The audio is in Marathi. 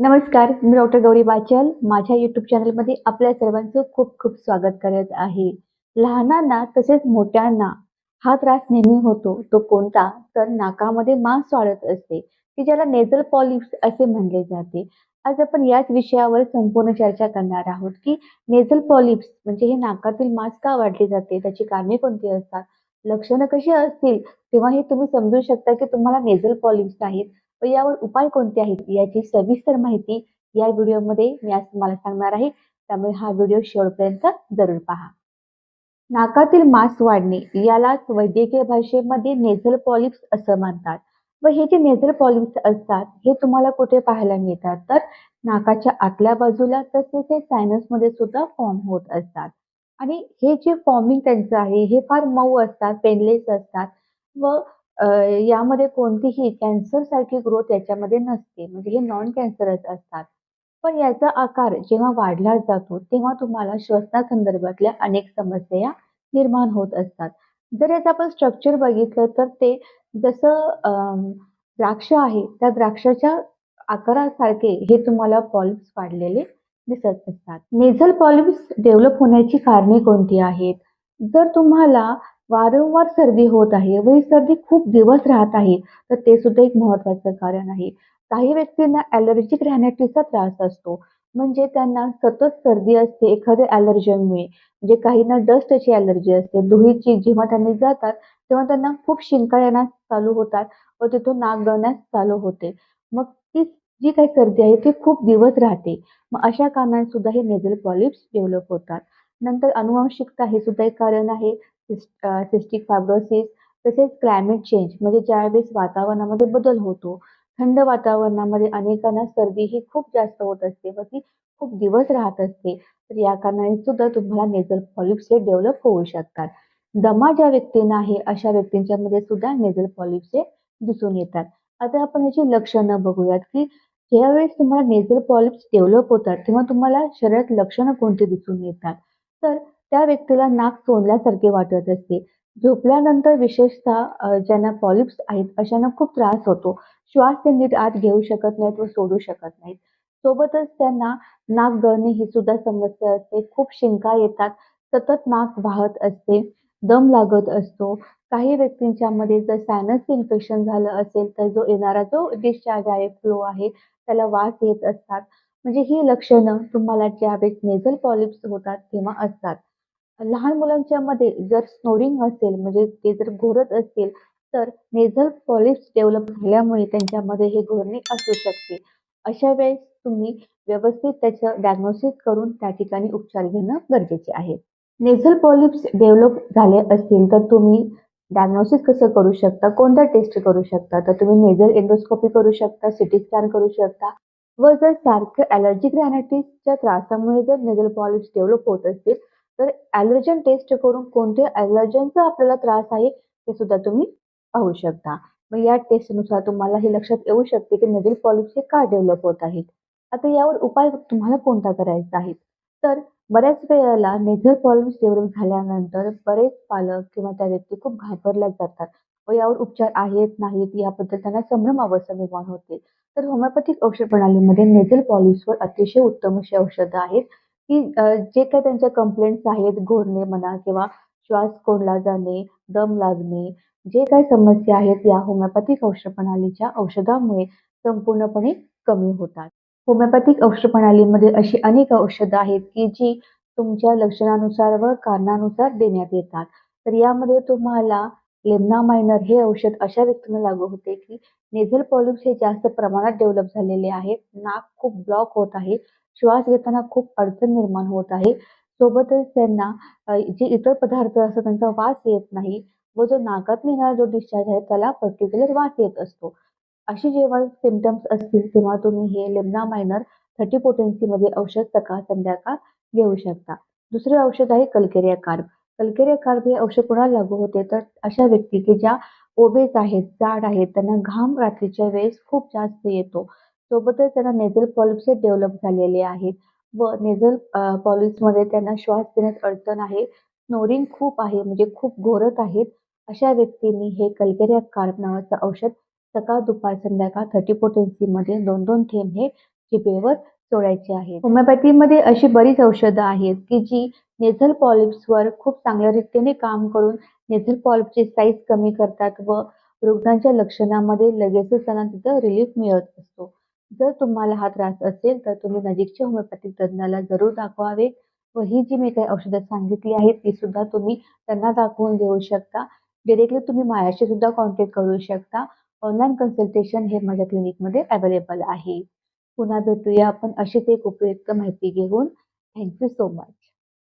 नमस्कार मी डॉक्टर गौरी बाचल माझ्या यूट्यूब चॅनलमध्ये आपल्या सर्वांचं खूप खूप स्वागत करत आहे. लहानांना तसेच मोठ्यांना हा त्रास नेहमी होतो. तो कोणता? तर नाकामध्ये मांस वाढत असते की ज्याला नेझल पॉलिप्स असे म्हणले जाते. आज आपण याच विषयावर संपूर्ण चर्चा करणार आहोत की नेझल पॉलिप्स म्हणजे हे नाकातील मांस का वाढले जाते? त्याची कारणे कोणती असतात? लक्षणं कशी असतील? तेव्हा हे तुम्ही समजू शकता की तुम्हाला नेझल पॉलिप्स आहेत व यावर उपाय कोणते आहेत? याची सविस्तर माहिती या व्हिडिओमध्ये मी आज तुम्हाला सांगणार आहे. त्यामुळे हा व्हिडिओ शेवटपर्यंत जरूर पहा. नाकातील मास वाढणे यालाच वैद्यकीय भाषेमध्ये नेझल पॉलिप्स असं म्हणतात. व हे जे नेझल पॉलिप्स असतात हे तुम्हाला कुठे पाहायला मिळतात? तर नाकाच्या आतल्या बाजूला तसेच हे सायनसमध्ये सुद्धा फॉर्म होत असतात. आणि हे जे फॉर्मिंग त्यांचं आहे हे फार मऊ असतात पेनलेस असतात. व यामध्ये कोणतीही कॅन्सर सारखी ग्रोथ याच्यामध्ये नसते. म्हणजे हे नॉन कॅन्सरच असतात. पण याचा आकार जेव्हा वाढला जातो तेव्हा तुम्हाला श्वसनासंदर्भातल्या अनेक समस्या निर्माण होत असतात. जर याचं आपण स्ट्रक्चर बघितलं तर ते जसं द्राक्ष आहे त्या द्राक्षाच्या आकारासारखे हे तुम्हाला पॉलिप्स वाढलेले दिसत असतात. नेझल पॉलिप्स डेव्हलप होण्याची कारणे कोणती आहेत? जर तुम्हाला वारंवार सर्दी होत आहे. व ही सर्दी खूप दिवस राहत आहे. तर ते सुद्धा एक महत्वाचं कारण आहे. काही व्यक्तींना ॲलर्जिक रॅनायटिसचा त्रास असतो. म्हणजे त्यांना सतत सर्दी असते एखाद्या ॲलर्जनमुळे म्हणजे काहींना डस्टची ॲलर्जी असते धुळीची जेव्हा त्यांनी जातात तेव्हा त्यांना खूप शिंका येण्यास चालू होतात व तिथून नाक गळण्यास चालू होते. मग ती जी काही सर्दी आहे ती खूप दिवस राहते. मग अशा कारणाने सुद्धा हे नेझल पॉलिप्स डेव्हलप होतात. नंतर अनुवांशिकता हे सुद्धा एक कारण आहे. सिस्टिक फायब्रोसिस तसेच क्लायमेट चेंज म्हणजे ज्यावेळेस वातावरणामध्ये बदल होतो थंड वातावरणामध्ये अनेकांना सर्दी ही खूप जास्त होत असते व ती खूप दिवस राहत असते. तर या कारणाने सुद्धा तुम्हाला नेझल पॉलिप्स हे डेव्हलप होऊ शकतात. दमा ज्या व्यक्तींना आहे अशा व्यक्तींच्या मध्ये सुद्धा नेझल पॉलिप्स हे दिसून येतात. आता आपण याची लक्षणं बघूयात की ज्यावेळेस तुम्हाला नेझल पॉलिप्स डेव्हलप होतात तेव्हा तुम्हाला शरीरात लक्षणं कोणती दिसून येतात? तर त्या व्यक्तीला नाक सोडल्यासारखे वाटत असते. झोपल्यानंतर विशेषतः ज्यांना पॉलिप्स आहेत अशांना खूप त्रास होतो. श्वास ते नीट आत घेऊ शकत नाहीत व सोडू शकत नाहीत. सोबतच त्यांना नाक गळणे ही सुद्धा समस्या असते. खूप शिंका येतात. सतत नाक वाहत असते. दम लागत असतो. काही व्यक्तींच्या मध्ये जर सायनस इन्फेक्शन झालं असेल तर जो येणारा जो डिस्चार्ज आहे फ्लो आहे त्याला वास येत असतात. म्हणजे ही लक्षणं तुम्हाला ज्यावेळेस नेझल पॉलिप्स होतात तेव्हा असतात. लहान मुलांच्या मध्ये जर स्नोरिंग असेल म्हणजे ते जर घोरत असतील तर नेझल पॉलिप्स डेव्हलप झाल्यामुळे त्यांच्यामध्ये हे घोरणे असू शकते. अशा वेळेस तुम्ही व्यवस्थित त्याचं डायग्नोसिस करून त्या ठिकाणी उपचार घेणं गरजेचे आहे. नेझल पॉलिप्स डेव्हलप झाले असतील तर तुम्ही डायग्नोसिस कसं करू शकता? कोणत्या टेस्ट करू शकता? तर तुम्ही नेझल एंडोस्कोपी करू शकता सिटी स्कॅन करू शकता. व जर सारखं ॲलर्जिक रॅनायटिसच्या त्रासामुळे जर नेझल पॉलिप्स डेव्हलप होत असतील तर ॲलर्जन टेस्ट करून कोणते ॲलर्जनचा आपल्याला त्रास आहे हे सुद्धा तुम्ही पाहू शकता. मग या टेस्टनुसार तुम्हाला हे लक्षात येऊ शकते की नेझल पॉलिप्स हे का डेव्हलप होत आहेत. आता यावर उपाय तुम्हाला कोणता करायचा आहे? तर बऱ्याच वेळेला नेझर पॉलिप्स डेव्हलप झाल्यानंतर बरेच पालक किंवा त्या व्यक्ती खूप घाबरल्या जातात. व यावर उपचार आहेत नाहीत याबद्दल त्यांना संभ्रम अवस्था निर्माण होते. तर होमिओपॅथिक औषध प्रणालीमध्ये नेझल पॉलिप्सवर अतिशय उत्तम अशी औषधं आहेत. की जे काही त्यांच्या कंप्लेंट्स आहेत घोरणे म्हणा किंवा श्वास कोंडला जाणे दम लागणे जे काही समस्या आहेत या होमिओपॅथिक औषध प्रणालीच्या औषधामुळे संपूर्णपणे कमी होतात. होमिओपॅथिक औषध प्रणालीमध्ये अशी अनेक औषधं आहेत की जी तुमच्या लक्षणानुसार व कारणानुसार देण्यात येतात. तर यामध्ये तुम्हाला लेमना मायनर हे औषध अशा व्यक्तींना लागू होते की नेझल पॉलिप्स हे जास्त प्रमाणात डेव्हलप झालेले आहेत. नाक खूप ब्लॉक होत आहे. श्वास घेताना खूप अडचण निर्माण होत आहे. सोबतच त्यांना जे इतर पदार्थ असतात त्यांचा वास येत नाही. व जो नाकात येणारा जो डिस्चार्ज आहे त्याला पर्टिक्युलर वास येत असतो. अशी जेव्हा सिम्पटम्स असतील तेव्हा तुम्ही हे लेमना मायनर थर्टी पोटेन्सीमध्ये औषध सकाळ संध्याकाळ घेऊ शकता. दुसरे औषध आहे कल्केरिया कार्ब. कल्केरिया कार्ब हे औषध कोणाला लागू होते? तर अशा व्यक्ती की ज्या ओबेस आहेत जाड आहेत त्यांना घाम रात्रीच्या वेळेस खूप जास्त येतो. सोबतच त्यांना नेझल पॉलिप्स डेव्हलप झालेले आहेत. व नेझल पॉलिप्समध्ये त्यांना श्वास घेण्यात अडचण आहे. स्नोरिंग खूप आहे म्हणजे खूप घोरत आहेत. अशा व्यक्तींनी हे कल्केरिया कार्प नावाचं औषध सकाळ दुपार संध्याकाळ थर्टी पोटेन्सीमध्ये दोन दोन थेंब हे जिभेवर सोडायचे आहे होमिओपॅथीमध्ये अशी बरीच औषधं आहेत की जी नेझल पॉलिप्सवर खूप चांगल्या रीतीने काम करून नेझल पॉलिपची साईज कमी करतात व रुग्णांच्या लक्षणामध्ये लगेचच त्यांना तिथं रिलीफ मिळत असतो. जर तुम्हाला हा त्रास असेल तर तुम्ही नजीकच्या होमिओपॅथिक तज्ज्ञाला जरूर दाखवावे व ही जी मी काही औषधं सांगितली आहेत ती सुद्धा तुम्ही त्यांना दाखवून देऊ शकता. डिरेक्टली तुम्ही माझ्याशी सुद्धा कॉन्टॅक्ट करू शकता. ऑनलाईन कन्सल्टेशन हे माझ्या क्लिनिकमध्ये अवेलेबल आहे. पुन्हा भेटूया आपण अशीच एक उपयुक्त माहिती घेऊन. Thank you so much